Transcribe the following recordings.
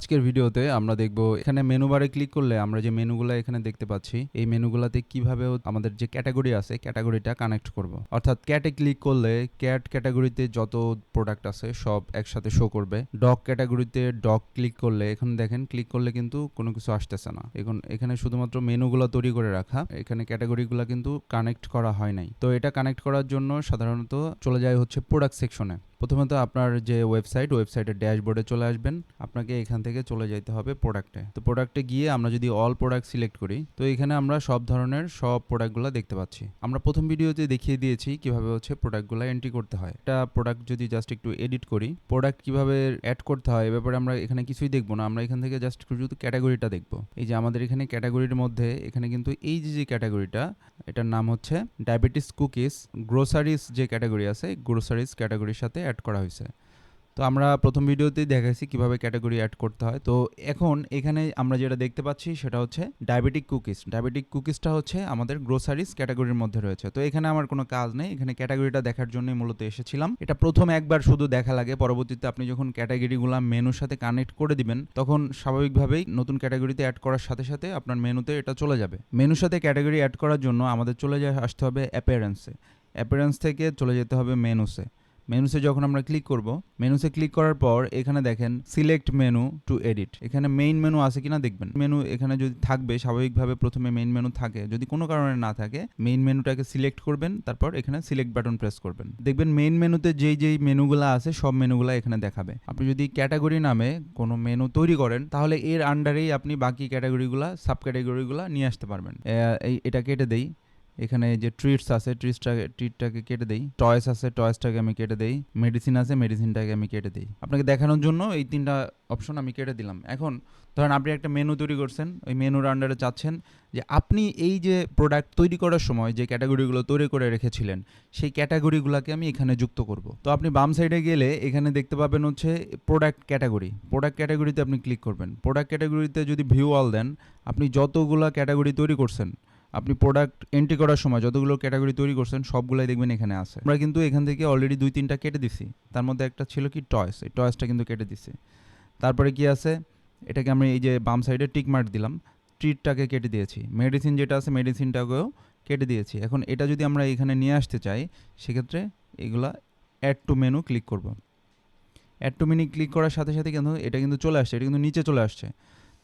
আজকের ভিডিওতে আমরা দেখব এখানে মেনু বারে ক্লিক করলে আমরা যে মেনুগুলো এখানে দেখতে পাচ্ছি, এই মেনুগুলোতে কীভাবে আমাদের যে ক্যাটাগরি আছে ক্যাটাগরিটা কানেক্ট করব। অর্থাৎ ক্যাটে ক্লিক করলে ক্যাট ক্যাটাগরিতে যত প্রোডাক্ট আছে সব একসাথে শো করবে। ডগ ক্যাটাগরিতে ডগ ক্লিক করলে, এখানে দেখেন ক্লিক করলে কিন্তু কোনো কিছু আসতেছে না। এখন এখানে শুধুমাত্র মেনুগুলো তৈরি করে রাখা, এখানে ক্যাটাগরিগুলো কিন্তু কানেক্ট করা হয় নাই। তো এটা কানেক্ট করার জন্য সাধারণত চলে যায় হচ্ছে প্রোডাক্ট সেকশনে প্রথমত আপনার যে ওয়েবসাইট ওয়েবসাইটের ড্যাশবোর্ডে চলে আসবেন। আপনাকে এখান থেকে চলে যেতে হবে প্রোডাক্টে তো প্রোডাক্টে গিয়ে আমরা যদি অল প্রোডাক্ট সিলেক্ট করি, তো এখানে আমরা সব ধরনের সব প্রোডাক্টগুলো দেখতে পাচ্ছি। আমরা প্রথম ভিডিওতে দেখিয়ে দিয়েছি কীভাবে হচ্ছে প্রোডাক্টগুলো এন্ট্রি করতে হয়। একটা প্রোডাক্ট যদি জাস্ট একটু এডিট করি প্রোডাক্ট কীভাবে অ্যাড করতে হয়, এ ব্যাপারে আমরা এখানে কিছুই দেখব না। আমরা এখান থেকে জাস্ট শুধু ক্যাটাগরিটা দেখব। এই যে আমাদের এখানে ক্যাটাগরির মধ্যে এখানে কিন্তু এই যে যে ক্যাটাগরিটা এটার নাম হচ্ছে ডায়াবেটিস কুকিজ গ্রোসারিস যে ক্যাটাগরি আছে গ্রোসারিস ক্যাটাগরির সাথে অ্যাড করা হয়েছে। তো আমরা প্রথম ভিডিওতেই দেখাইছি কীভাবে ক্যাটাগরি অ্যাড করতে হয়। তো এখন এখানে আমরা যেটা দেখতে পাচ্ছি সেটা হচ্ছে ডায়াবেটিক কুকিজ ডায়াবেটিক কুকিজটা হচ্ছে আমাদের গ্রোসারিজ ক্যাটাগরির মধ্যে রয়েছে। তো এখানে আমার কোনো কাজ নেই। এখানে ক্যাটাগরিটা দেখার জন্যই মূলত এসেছিলাম। এটা প্রথম একবার শুধু দেখা লাগে। পরবর্তীতে আপনি যখন ক্যাটাগরিগুলো মেনুর সাথে কানেক্ট করে দিবেন, তখন স্বাভাবিকভাবেই নতুন ক্যাটাগরিতে অ্যাড করার সাথে সাথে আপনার মেনুতে এটা চলে যাবে। মেনুর সাথে ক্যাটাগরি অ্যাড করার জন্য আমাদের চলে যায় আসতে হবে অ্যাপিয়ারেন্সে অ্যাপিয়ারেন্স থেকে চলে যেতে হবে মেনুসে মেনুসে যখন আমরা ক্লিক করব মেনুসে ক্লিক করার পর এখানে দেখেন সিলেক্ট মেনু টু এডিট এখানে মেইন মেনু আছে কিনা দেখবেন। মেনু এখানে যদি থাকবে, স্বাভাবিকভাবে প্রথমে মেইন মেনু থাকে। যদি কোনো কারণে না থাকে মেইন মেনুটাকে সিলেক্ট করবেন, তারপর এখানে সিলেক্ট বাটন প্রেস করবেন। দেখবেন মেইন মেনুতে যেই যেই মেনুগুলো আছে, সব মেনুগুলো এখানে দেখাবে। আপনি যদি ক্যাটাগরি নামে কোনো মেনু তৈরি করেন, তাহলে এর আন্ডারেই আপনি বাকি ক্যাটাগরিগুলো সাব ক্যাটাগরিগুলো নিয়ে আসতে পারবেন। এটা কেটে দেই। এখানে যে ট্রিটস আছে ট্রিটসটাকে ট্রিটটাকে কেটে দেই। টয়েস আছে টয়েসটাকে আমি কেটে দেই। মেডিসিন আছে মেডিসিনটাকে আমি কেটে দেই। আপনাকে দেখানোর জন্য এই তিনটা অপশন আমি কেটে দিলাম। এখন ধরেন আপনি একটা মেনু তৈরি করছেন। ওই মেনুর আন্ডারে চাচ্ছেন যে আপনি এই যে প্রোডাক্ট তৈরি করার সময় যে ক্যাটাগরিগুলো তৈরি করে রেখেছিলেন, সেই ক্যাটাগরিগুলোকে আমি এখানে যুক্ত করব। তো আপনি বাম সাইডে গেলে এখানে দেখতে পাবেন হচ্ছে প্রোডাক্ট ক্যাটাগরি প্রোডাক্ট ক্যাটাগরিতে আপনি ক্লিক করবেন। প্রোডাক্ট ক্যাটাগরিতে যদি ভিউ অল দেন, আপনি যতগুলো ক্যাটাগরি তৈরি করছেন আপনি প্রোডাক্ট এন্ট্রি করার সময় যতগুলো ক্যাটাগরি তৈরি করছেন, সবগুলাই দেখবেন এখানে আছে। আমরা কিন্তু এখান থেকে অলরেডি দুই, তিনটা কেটে দিছি। তার মধ্যে একটা ছিল কি টয়েস এই টয়েসটা কিন্তু কেটে দিছি। তারপরে কি আছে? এটাকে আমি এই যে বাম সাইডে টিক মার্ক দিলাম। ট্রিটটাকে কেটে দিয়েছি। মেডিসিন যেটা আছে মেডিসিনটাকেও কেটে দিয়েছি। এখন এটা যদি আমরা এখানে নিয়ে আসতে চাই, সেক্ষেত্রে এগুলা অ্যাড টু মেনু ক্লিক করব। অ্যাড টু মেনু ক্লিক করার সাথে সাথে কিন্তু এটা কিন্তু চলে আসছে, এটা কিন্তু নিচে চলে আসছে।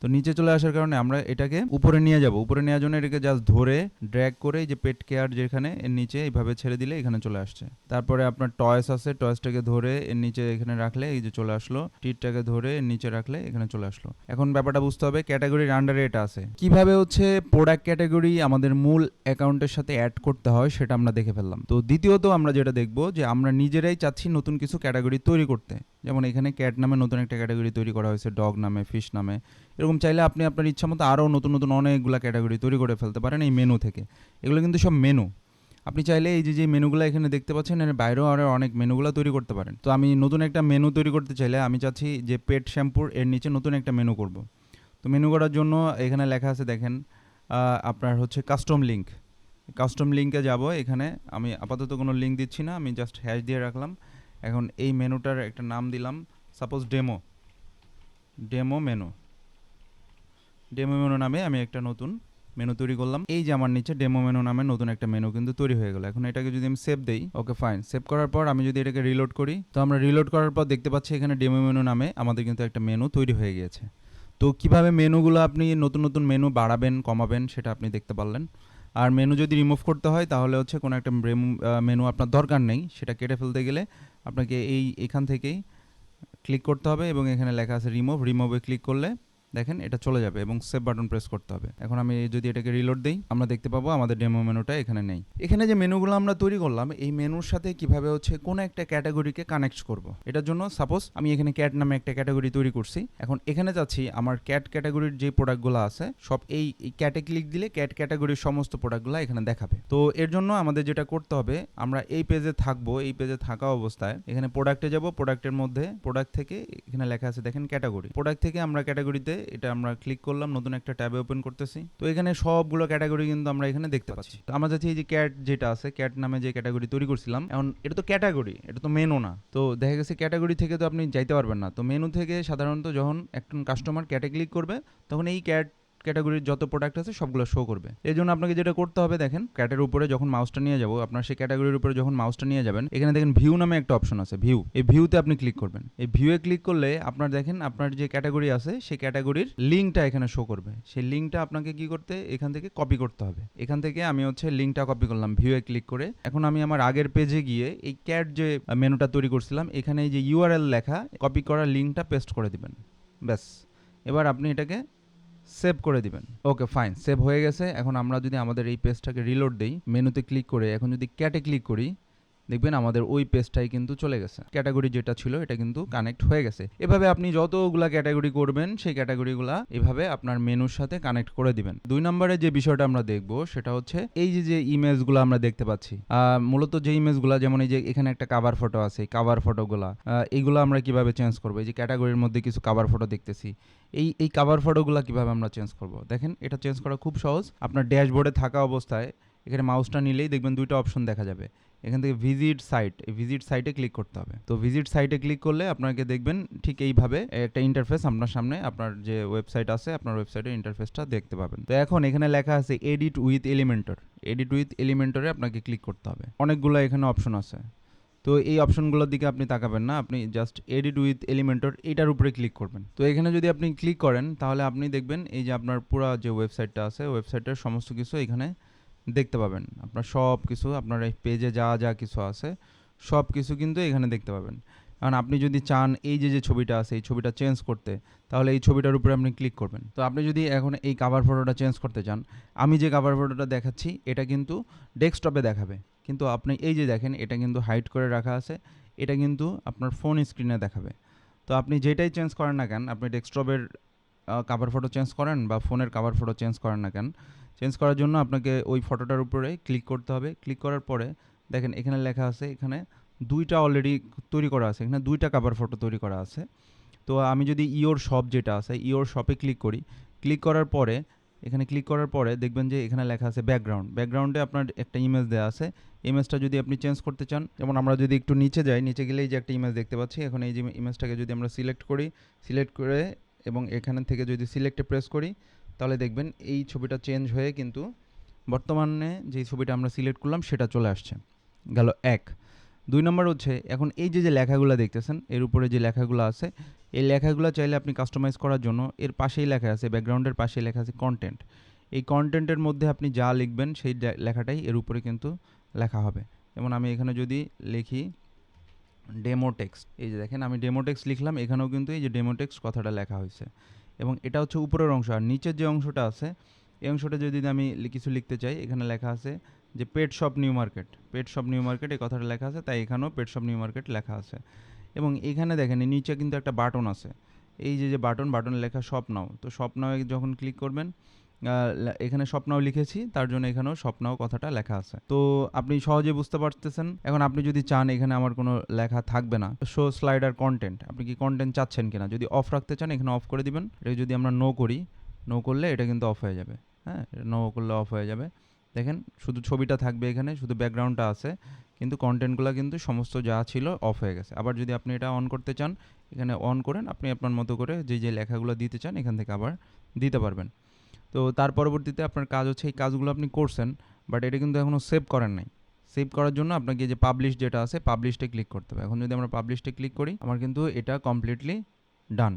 তো নিচে চলে আসার কারণে আমরা এটাকে উপরে নিয়ে যাব। উপরে নেওয়ার জন্য এটাকে জাস্ট ধরে ড্র্যাগ করে যে পেট কেয়ার যেখানে, এর নিচে এইভাবে ছেড়ে দিলে এখানে চলে আসছে। তারপরে আপনার টয়েস আছে টয়েসটাকে ধরে এর নিচে এখানে রাখলে এই যে চলে আসলো টিটটাকে ধরে এর নিচে রাখলে এখানে চলে আসলো। এখন ব্যাপারটা বুঝতে হবে ক্যাটাগরির আন্ডারে এটা আছে। কীভাবে হচ্ছে প্রোডাক্ট ক্যাটাগরি আমাদের মূল অ্যাকাউন্টের সাথে অ্যাড করতে হয় সেটা আমরা দেখে ফেললাম। তো দ্বিতীয়ত আমরা যেটা দেখব যে আমরা নিজেরাই চাচ্ছি নতুন কিছু ক্যাটাগরি তৈরি করতে। যেমন এখানে ক্যাট নামে নতুন একটা ক্যাটাগরি তৈরি করা হয়েছে ডগ নামে ফিশ নামে। এরকম চাইলে আপনি আপনার ইচ্ছা মতো আরও নতুন নতুন অনেকগুলো ক্যাটাগরি তৈরি করে ফেলতে পারেন এই মেনু থেকে। এগুলো কিন্তু সব মেনু আপনি চাইলে এই যে যে মেনুগুলো এখানে দেখতে পাচ্ছেন, এর বাইরেও আরও অনেক মেনুগুলো তৈরি করতে পারেন। তো আমি নতুন একটা মেনু তৈরি করতে চাইলে আমি চাচ্ছি যে পেট শ্যাম্পুর এর নিচে নতুন একটা মেনু করব। তো মেনু করার জন্য এখানে লেখা আছে, দেখেন আপনার হচ্ছে কাস্টম লিঙ্ক কাস্টম লিঙ্কে যাব এখানে। আমি আপাতত কোনো লিঙ্ক দিচ্ছি না, আমি জাস্ট হ্যাশ দিয়ে রাখলাম। এখন এই মেনুটার একটা নাম দিলাম। Suppose demo demo menu demo menu নামে আমি একটা নতুন মেনু তৈরি করলাম। এই যে আমার নিচে ডেমো মেনু নামে নতুন একটা মেনু কিন্তু তৈরি হয়ে গেল। এখন এটাকে যদি আমি সেভ দেই ওকে ফাইন সেভ করার পর আমি যদি এটাকে রিলোড করি, তো আমরা রিলোড করার পর দেখতে পাচ্ছি এখানে ডেমো মেনু নামে আমাদের কিন্তু একটা মেনু তৈরি হয়ে গিয়েছে। তো কীভাবে মেনুগুলো আপনি নতুন নতুন মেনু বাড়াবেন, কমাবেন, সেটা আপনি দেখতে পারলেন। আর মেনু যদি রিমুভ করতে হয়, তাহলে হচ্ছে কোনো একটা মেনু আপনার দরকার নেই। সেটা কেটে ফেলতে গেলে আপনাকে এই, এখান থেকেই ক্লিক করতে হবে এবং এখানে লেখা আছে রিমুভ রিমুভে ক্লিক করলে দেখেন, এটা চলে যাবে এবং সেভ বাটন প্রেস করতে হবে। এখন আমি যদি এটাকে রিলোড দিই, আমরা দেখতে পাবো আমাদের ডেমো মেনুটা এখানে নেই। এখানে যে মেনুগুলো আমরা তৈরি করলাম, এই মেনুর সাথে কীভাবে হচ্ছে কোনো একটা ক্যাটাগরিকে কানেক্ট করব? এটার জন্য সাপোজ আমি এখানে ক্যাট নামে একটা ক্যাটাগরি তৈরি করছি। এখন এখানে যাচ্ছি, আমার ক্যাট ক্যাটাগরির যে প্রোডাক্টগুলো আছে, সব এই ক্যাটে ক্লিক দিলে ক্যাট ক্যাটাগরির সমস্ত প্রোডাক্টগুলো এখানে দেখাবে। তো এর জন্য আমাদের যেটা করতে হবে, আমরা এই পেজে থাকব, এই পেজে থাকা অবস্থায়। এখানে প্রোডাক্টে যাব প্রোডাক্টের মধ্যে প্রোডাক্ট থেকে এখানে লেখা আছে, দেখেন ক্যাটাগরি প্রোডাক্ট থেকে আমরা ক্যাটাগরিতে এটা আমরা ক্লিক করলাম নতুন একটা ট্যাবে ওপেন করতেছি। তো এখানে সবগুলো ক্যাটাগরি কিন্তু আমরা এখানে দেখতে পাচ্ছি। তো আমার কাছে এই যে ক্যাট যেটা আছে ক্যাট নামে যে ক্যাটাগরি তৈরি করছিলাম এখন এটা তো ক্যাটাগরি এটা তো মেনু না। তো দেখা গেছে ক্যাটাগরি থেকে তো আপনি যাইতে পারবেন না। তো মেনু থেকে সাধারণত যখন একজন কাস্টমার ক্যাটে ক্লিক করবে তখন এই ক্যাট ক্যাটাগরির যত প্রোডাক্ট আছে সবগুলো শো করবে। এই জন্য আপনাকে যেটা করতে হবে, দেখেন ক্যাটের উপরে যখন মাউসটা নিয়ে যাব, আপনার সেই ক্যাটাগরির উপরে যখন মাউসটা নিয়ে যাবেন, এখানে দেখেন ভিউ নামে একটা অপশন আছে ভিউ এই ভিউতে আপনি ক্লিক করবেন। এই ভিউয়ে ক্লিক করলে আপনার, দেখেন, আপনার যে ক্যাটাগরি আছে, সেই ক্যাটাগরির লিঙ্কটা এখানে শো করবে। সেই লিঙ্কটা আপনাকে কি করতে, এখান থেকে কপি করতে হবে। এখান থেকে আমি হচ্ছে লিঙ্কটা কপি করলাম ভিউয়ে ক্লিক করে। এখন আমি আমার আগের পেজে গিয়ে এই ক্যাট যে মেনুটা তৈরি করছিলাম, এখানে এই যে ইউআরএল লেখা কপি করা লিঙ্কটা পেস্ট করে দিবেন। ব্যাস। এবার আপনি এটাকে সেভ করে দিবেন। ওকে, ফাইন, সেভ হয়ে গেছে। এখন আমরা যদি আমাদের এই পেজটাকে রিলোড দিই, মেনুতে ক্লিক করে, এখন যদি ক্যাটে ক্লিক করি দেখবেন আমাদের ওই পেজটাই কিন্তু চলে গেছে। ক্যাটাগরি যেটা ছিল, এটা কিন্তু কানেক্ট হয়ে গেছে। এভাবে আপনি যতগুলা ক্যাটাগরি করবেন, সেই ক্যাটাগরিগুলা এভাবে আপনার মেনুর সাথে কানেক্ট করে দিবেন। দুই নম্বরে যে বিষয়টা আমরা দেখব, সেটা হচ্ছে এই যে যে ইমেজগুলো আমরা দেখতে পাচ্ছি মূলত যে ইমেজগুলা যেমন এই যে এখানে একটা কাভার ফটো আছে কাভার ফটোগুলা এইগুলো আমরা কীভাবে চেঞ্জ করব? এই যে ক্যাটাগরির মধ্যে কিছু কাভার ফটো দেখতেছি, এই এই কাভার ফটোগুলো কীভাবে আমরা চেঞ্জ করব? দেখেন, এটা চেঞ্জ করা খুব সহজ। আপনার ড্যাশবোর্ডে থাকা অবস্থায় এখানে মাউসটা নিলেই দেখবেন দুইটা অপশন দেখা যাবে। এখান থেকে ভিজিট সাইট এই ভিজিট সাইটে ক্লিক করতে হবে। তো ভিজিট সাইটে ক্লিক করলে আপনাকে দেখবেন ঠিক এইভাবে একটা ইন্টারফেস আপনার সামনে, আপনার যে ওয়েবসাইট আছে, আপনার ওয়েবসাইটের ইন্টারফেসটা দেখতে পাবেন। তো এখন এখানে লেখা আছে edit with Elementor edit with এলিমেন্টরে আপনাকে ক্লিক করতে হবে। অনেকগুলো এখানে অপশন আছে। তো এই অপশনগুলোর দিকে আপনি তাকাবেন না, আপনি জাস্ট এডিট উইথ এলিমেন্টর এটার উপরে ক্লিক করবেন। তো এখানে যদি আপনি ক্লিক করেন, তাহলে আপনি দেখবেন এই যে আপনার পুরো যে ওয়েবসাইটটা আছে ওয়েবসাইটের সমস্ত কিছু এখানে দেখতে পাবেন। আপনার সব কিছু, আপনার এই পেজে যা যা কিছু আছে, সব কিছু কিন্তু এখানে দেখতে পাবেন। কারণ আপনি যদি চান এই যে যে ছবিটা আছে, এই ছবিটা চেঞ্জ করতে, তাহলে এই ছবিটার উপরে আপনি ক্লিক করবেন। তো আপনি যদি এখন এই কাভার ফটোটা চেঞ্জ করতে চান, আমি যে কাভার ফটোটা দেখাচ্ছি, এটা কিন্তু ডেস্কটপে দেখাবে। কিন্তু আপনি এই যে দেখেন, এটা কিন্তু হাইড করে রাখা আছে, এটা কিন্তু আপনার ফোন স্ক্রিনে দেখাবে। তো আপনি যেটাই চেঞ্জ করেন না কেন, আপনি ডেস্কটপের কাভার ফটো চেঞ্জ করেন বা ফোনের কাভার ফটো চেঞ্জ করেন না কেন। চেঞ্জ করার জন্য আপনাকে ওই ফটোটার উপরে ক্লিক করতে হবে। ক্লিক করার পরে দেখেন এখানে লেখা আছে, এখানে দুইটা অলরেডি তৈরি করা আছে। এখানে দুইটা কাভার ফটো তৈরি করা আছে। তো আমি যদি ইওর শপ যেটা আছে ইওর শপে ক্লিক করি ক্লিক করার পরে, এখানে ক্লিক করার পরে দেখবেন যে এখানে লেখা আছে ব্যাকগ্রাউন্ড ব্যাকগ্রাউন্ডে আপনার একটা ইমেজ দেওয়া আছে। ইমেজটা যদি আপনি চেঞ্জ করতে চান, যেমন আমরা যদি একটু নিচে যাই, নিচে গেলেই যে একটা ইমেজ দেখতে পাচ্ছি। এখন এই যে ইমেজটাকে যদি আমরা সিলেক্ট করি সিলেক্ট করে এবং এখান থেকে যদি সিলেক্টে প্রেস করি, তাহলে দেখবেন এই ছবিটা চেঞ্জ হয়ে কিন্তু বর্তমানে যে ছবিটা আমরা সিলেক্ট করলাম, সেটা চলে আসছে। গেল এক। দুই নম্বর হচ্ছে, এখন এই যে যে লেখাগুলো দেখতেছেন, এর উপরে যে লেখাগুলো আছে, এই লেখাগুলো চাইলে আপনি কাস্টমাইজ করার জন্য এর পাশেই লেখা আছে ব্যাকগ্রাউন্ডের পাশেই লেখা আছে কন্টেন্ট এই কন্টেন্টের মধ্যে আপনি যা লিখবেন, সেই লেখাটাই এর উপরে কিন্তু লেখা হবে। যেমন আমি এখানে যদি লিখি ডেমো টেক্সট। এই যে দেখেন, আমি ডেমো টেক্সট লিখলাম, এখানেও কিন্তু এই যে ডেমো টেক্সট কথাটা লেখা হয়েছে। এবং এটা হচ্ছে উপরের অংশ। আর নিচের যে অংশটা আছে, এই অংশটা যদি আমি কিছু লিখতে চাই, এখানে লেখা আছে যে pet shop New Market pet shop New Market এই কথাটা লেখা আছে, তাই এখানেও পেট শপ নিউ মার্কেট লেখা আছে। এবং এখানে দেখেন নিচে কিন্তু একটা বাটন আছে। এই যে যে বাটন বাটন লেখা শপ নাও তো শপ নাও যখন ক্লিক করবেন এখানে স্বপ্নাও লিখেছি, তার জন্য এখানেও স্বপ্নাও কথাটা লেখা আছে। তো আপনি সহজে বুঝতে পারতেছেন, এখন আপনি যদি চান এখানে আমার কোনো লেখা থাকবে না শো স্লাইডার কন্টেন্ট আপনি কি কন্টেন্ট চাচ্ছেন কিনা? যদি অফ রাখতে চান, এখানে অফ করে দিবেন, এটা যদি আমরা নো করি নো করলে এটা কিন্তু অফ হয়ে যাবে হ্যাঁ? নো করলে অফ হয়ে যাবে। দেখেন, শুধু ছবিটা থাকবে এখানে, শুধু ব্যাকগ্রাউন্ডটা আছে, কিন্তু কন্টেন্টগুলো কিন্তু সমস্ত যা ছিল অফ হয়ে গেছে। আবার যদি আপনি এটা অন করতে চান, এখানে অন করেন, আপনি আপনার মতো করে যে যে লেখাগুলো দিতে চান, এখান থেকে আবার দিতে পারবেন। তো তার পরবর্তীতে আপনার কাজ হচ্ছে এই কাজগুলো আপনি করছেন বাট এটা কিন্তু এখনও সেভ করেন নাই। সেভ করার জন্য আপনাকে যে পাবলিশ যেটা আছে পাবলিশটে ক্লিক করতে হবে। এখন যদি আমরা পাবলিশটে ক্লিক করি, আমার কিন্তু এটা কমপ্লিটলি ডান